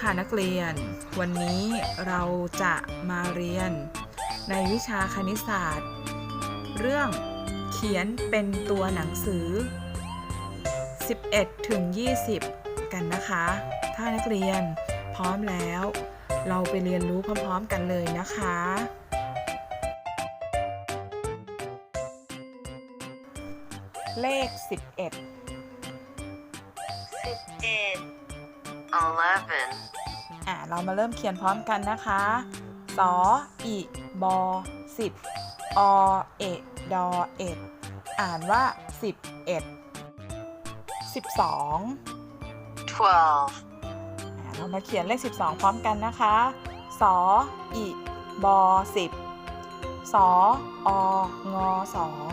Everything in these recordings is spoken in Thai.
ค่ะนักเรียน วันนี้เราจะมาเรียน ในวิชาคณิตศาสตร์ เรื่องเขียนเป็นตัวหนังสือ 11ถึง20 กันนะคะ ถ้านักเรียนพร้อมแล้ว เราไปเรียนรู้พร้อมๆกันเลยนะคะ เลข 11 fifteen, eleven, อะเรามาเริ่มเขียนพร้อมกันนะคะสออีบอสิบอเอะดอเอ็ดอ่านว่าสิบเอ็ดสิบสอง twelve, อะเรามาเขียนเลขสิบสองพร้อมกันนะคะ สออีบอสิบสอองอสอง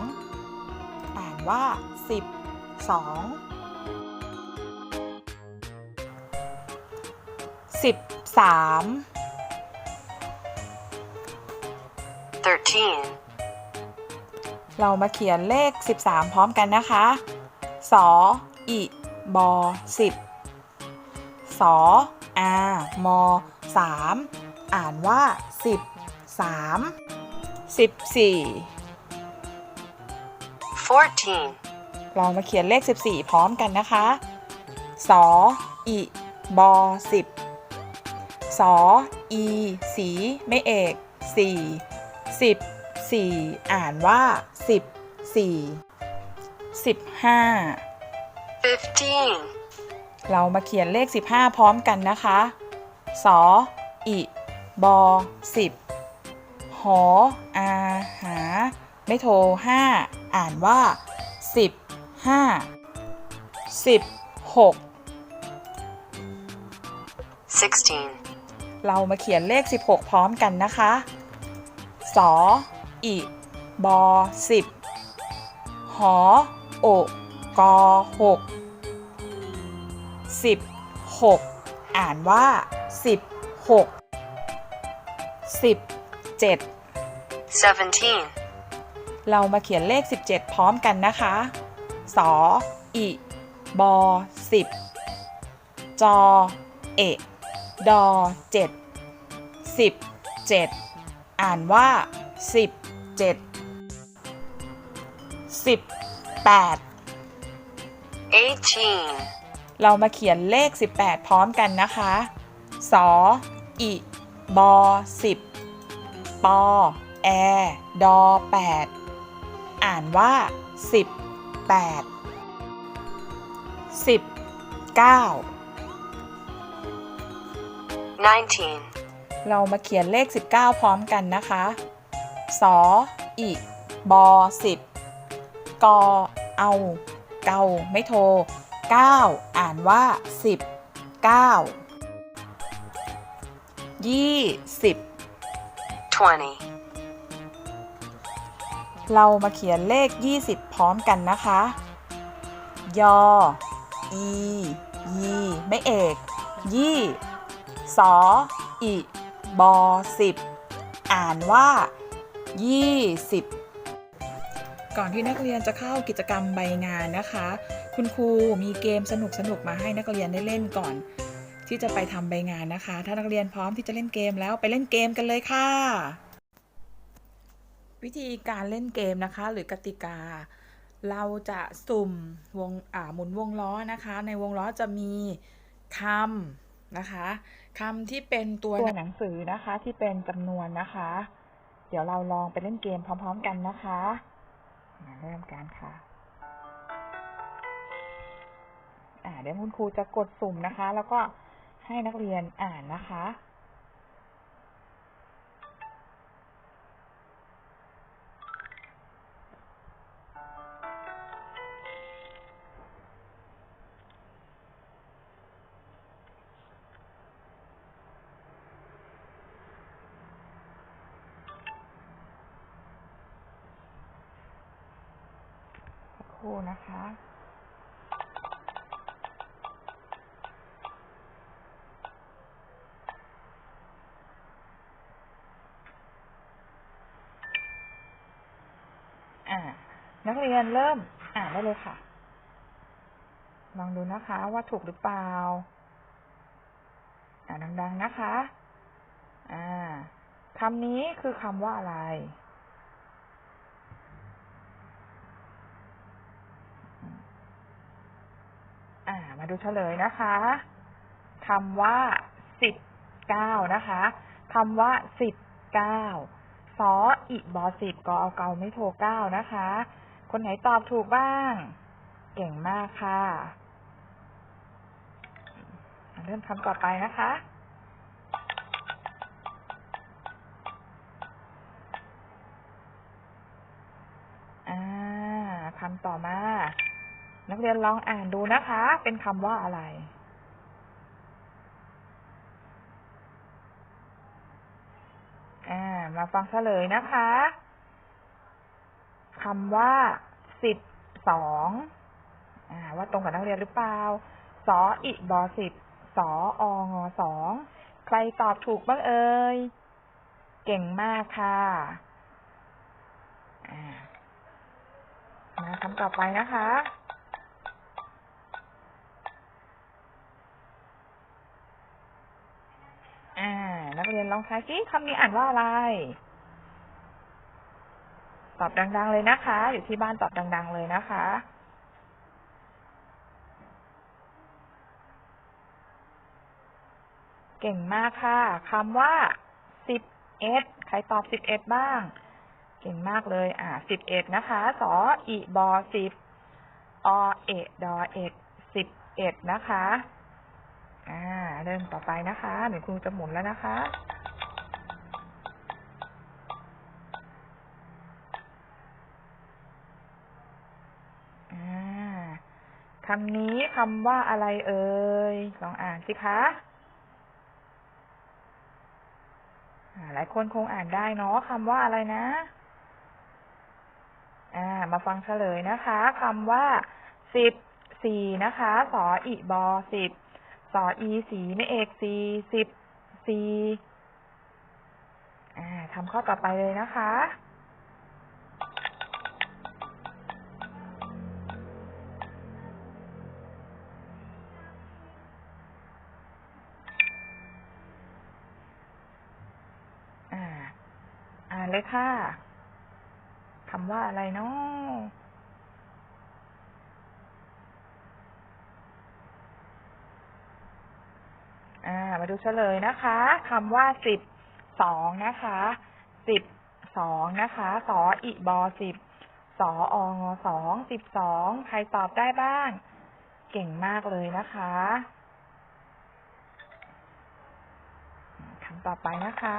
อ่านว่าสิบสอง สิบสาม thirteen, เรามาเขียนเลข 13 พร้อมกันนะคะ สออิบอสิบสออามอสามอ่านว่าสิบสามสิบสี่ fourteen, เรามาเขียนเลข 14 พร้อมกันนะคะ สออิบอสิบ สออีสีไม่เอกสี่สิบสี่อ่านว่าสิบสี่สิบห้า fifteen, เรามาเขียนเลข15พร้อมกันนะคะสออิบอสิบหออาหา ไม่โทรห้าอ่านว่าสิบห้าสิบหก sixteen, เรามาเขียนเลข 16 พร้อมกันนะคะสออิบอสิบหอโอกอหกสิบหกอ่านว่าสิบหกสิบเจ็ด seventeen, เรามาเขียนเลข 17 พร้อมกันนะคะ สออิบอสิบจอ เอะ ดอเจ็ดสิบเจ็ดอ่านว่าสิบเจ็ดสิบแปด eighteen, เรามาเขียนเลข 18 พร้อมกันนะคะ สออิบอสิบปอแอ ดอแปดอ่านว่า18 19 nineteen, เรามาเขียนเลข 19 พร้อมกันนะคะ สออิบอสิบกอเอา เกาไม่โทร 9 อ่านว่า 10 9 20 twenty, เรามาเขียนเลข 20 พร้อมกันนะคะ ยอ อี ยี ไม่เอก ยี่ สออิบอสิบอ่านว่า 20 ก่อนที่นักเรียนจะเข้ากิจกรรมใบงานนะคะ คุณครูมีเกมสนุกๆมาให้นักเรียนได้เล่นก่อน ที่จะไปทำใบงานนะคะ ถ้านักเรียนพร้อมที่จะเล่นเกมแล้วไปเล่นเกมกันเลยค่ะ วิธีการเล่นเกมนะคะ หรือกติกา เราจะสุ่มวงอ่าหมุนวงล้อนะคะ ในวงล้อจะมีคำ นะคะคำที่เป็นตัวหนังสือนะคะ ที่เป็นจำนวนนะคะ เดี๋ยวเราลองไปเล่นเกมพร้อม ๆ กันนะคะมาเริ่มกันค่ะอ่าเดี๋ยวคุณครูจะกดสุ่มนะคะ แล้วก็ให้นักเรียนอ่านนะคะ ครู่นะคะ อ่า นักเรียนเริ่มอ่านได้เลยค่ะ ลองดูนะคะว่าถูกหรือเปล่า อ่านดังๆนะคะ อ่าคำนี้คือคำว่าอะไร อ่า มา ดูเฉลยนะคะคำว่าสิบเก้านะคะคำว่าสิบเก้าสออิบอสิบกอเอาเกาไม่โทรเก้านะคะ คนไหนตอบถูกบ้าง เก่งมากค่ะ เริ่มคำต่อไปนะคะคำต่อมา นักเรียนลองอ่านดูนะคะ เป็นคำว่าอะไร อ่า มาฟังเฉลยนะคะคำว่าสิบสองอ่า ว่าตรงกับนักเรียนหรือเปล่า สออิบอสิบสอองอสองใครตอบถูกบ้างเอ่ย เก่งมากค่ะอ่ามาคำต่อไปนะคะ อ่า นักเรียนล องทายซิคำนี้อ่านว่าอะไร ตอบดัง ๆ เลยนะคะ อยู่ที่บ้านตอบดัง ๆ เลยนะคะเก่งมากค่ะคำว่าสิบเอ็ดใครตอบสิบเอ็ดบ้าง เก่งมากเลย อ่าสิบเอ็ดนะคะสออีบอสิบอเอดอเอ็ดสิบเอ็ดนะคะ อ่า เริ่มต่อไปนะคะเดี๋ยวครูจะหมุนแล้วนะคะ อ่า คำนี้คำว่าอะไรเอ่ย ลองอ่านสิคะหลายคนคงอ่านได้เนาะคำว่าอะไรนะ อ่า มาฟังเฉลยนะคะคำว่าสิบสี่นะคะสออีบอสิบสออีสีไม่เอกสีสิบสี่อ่าทำข้อต่อไปเลยนะคะานเลยค่ะคำว่าอะไรเนาะอ่า มาดูเฉลยนะคะคำว่าสิบสองนะคะสิบสองนะคะสออิบอสิบสอองอสองสิบสองใครตอบได้บ้าง เก่งมากเลยนะคะคำต่อไปนะคะ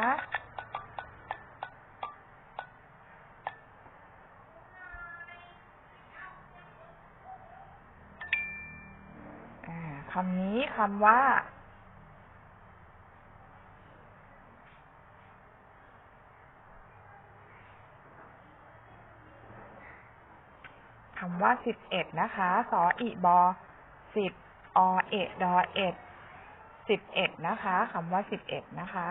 อ่าคำนี้คำว่า คำว่าสิบเอ็ดนะคะ สออีบอสิบอเอ็ดดอเอ็ดสิบเอ็ดนะคะคำว่าสิบเอ็ดนะคะ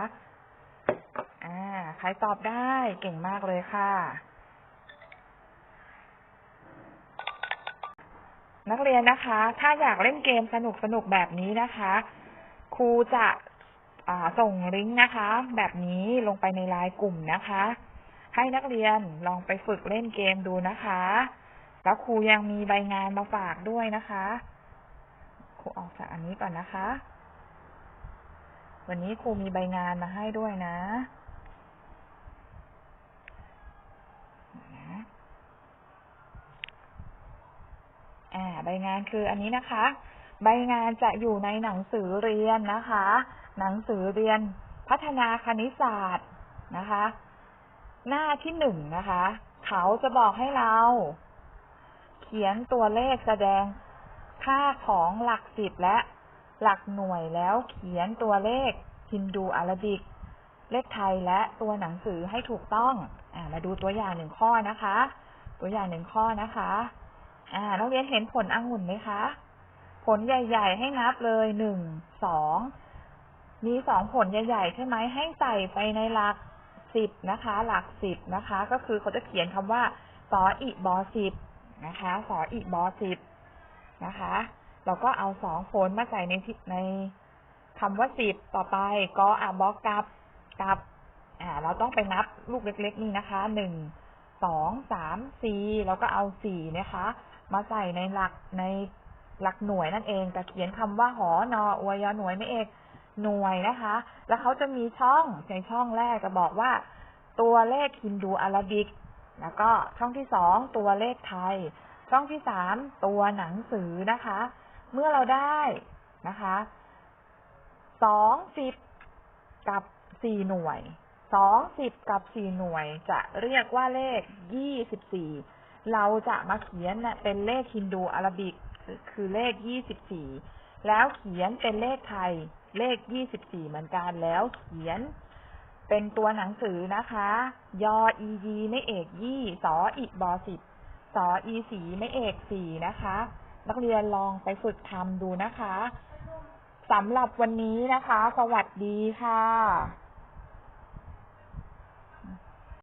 อ่า ใครตอบได้เก่งมากเลยค่ะ นักเรียนนะคะ ถ้าอยากเล่นเกมสนุกสนุกๆแบบนี้นะคะ ครูจะส่งลิงก์นะคะ แบบนี้ลงไปในไลน์กลุ่มนะคะ ให้นักเรียนลองไปฝึกเล่นเกมดูนะคะ แล้วครูยังมีใบงานมาฝากด้วยนะคะ ครูออกจากอันนี้ก่อนนะคะ วันนี้ครูมีใบงานมาให้ด้วยนะ อ่า ใบงานคืออันนี้นะคะ ใบงานจะอยู่ในหนังสือเรียนนะคะ หนังสือเรียนพัฒนาคณิตศาสตร์นะคะ หน้าที่หนึ่งนะคะ เขาจะบอกให้เรา เขียนตัวเลขแสดงค่าของหลักสิบและหลักหน่วยแล้วเขียนตัวเลขฮินดูอารบิก เลขไทยและตัวหนังสือให้ถูกต้องอมาดูตัวอย่างหนึ่งข้อนะคะ ตัวอย่างหนึ่งข้อนะคะ อ่านักเรียนเห็นผลองุ่นไหมคะ ผลใหญ่ ๆ ให้นับเลยหนึ่งสองมีสองผลใหญ่ ๆ ใช่ไหมให้ใส่ไปในหลักสิบนะคะ หลักสิบนะคะ ก็คือเขาจะเขียนคำว่าสออีบอสิบนะคะสออีบอสิบนะคะเราก็เอาสองผลมาใส่ในในคำว่าสิบต่อไปก็อะบอกกับกับอ่า เราต้องไปนับลูกเล็ก ๆ นี่นะคะหนึ่งสองสามสี่แล้วก็เอาสี่นะคะ มาใส่ในหลักในหลักหน่วยนั่นเอง แต่เขียนคำว่าหอนออวยยอหน่วยไม่เอกหน่วยนะคะ แล้วเขาจะมีช่องในช่องแรกจะบอกว่า ตัวเลขฮินดูอาราบิก แล้วก็ช่องที่สองตัวเลขไทย ช่องที่สามตัวหนังสือนะคะ เมื่อเราได้นะคะสองสิบกับสี่หน่วยสองสิบกับสี่หน่วยจะเรียกว่าเลขยี่สิบสี่ เราจะมาเขียนน่ะเป็นเลขฮินดูอาราบิกคือคือเลขยี่สิบสี่แล้วเขียนเป็นเลขไทย เลขยี่สิบสี่เหมือนกันแล้วเขียนเป็นตัวหนังสือนะคะ ยออียีไม่เอกยี่สออีบอสิบสออีสีไม่เอกสี่นะคะ นักเรียนลองไปฝึกทำดูนะคะสำหรับวันนี้นะคะ สวัสดีค่ะ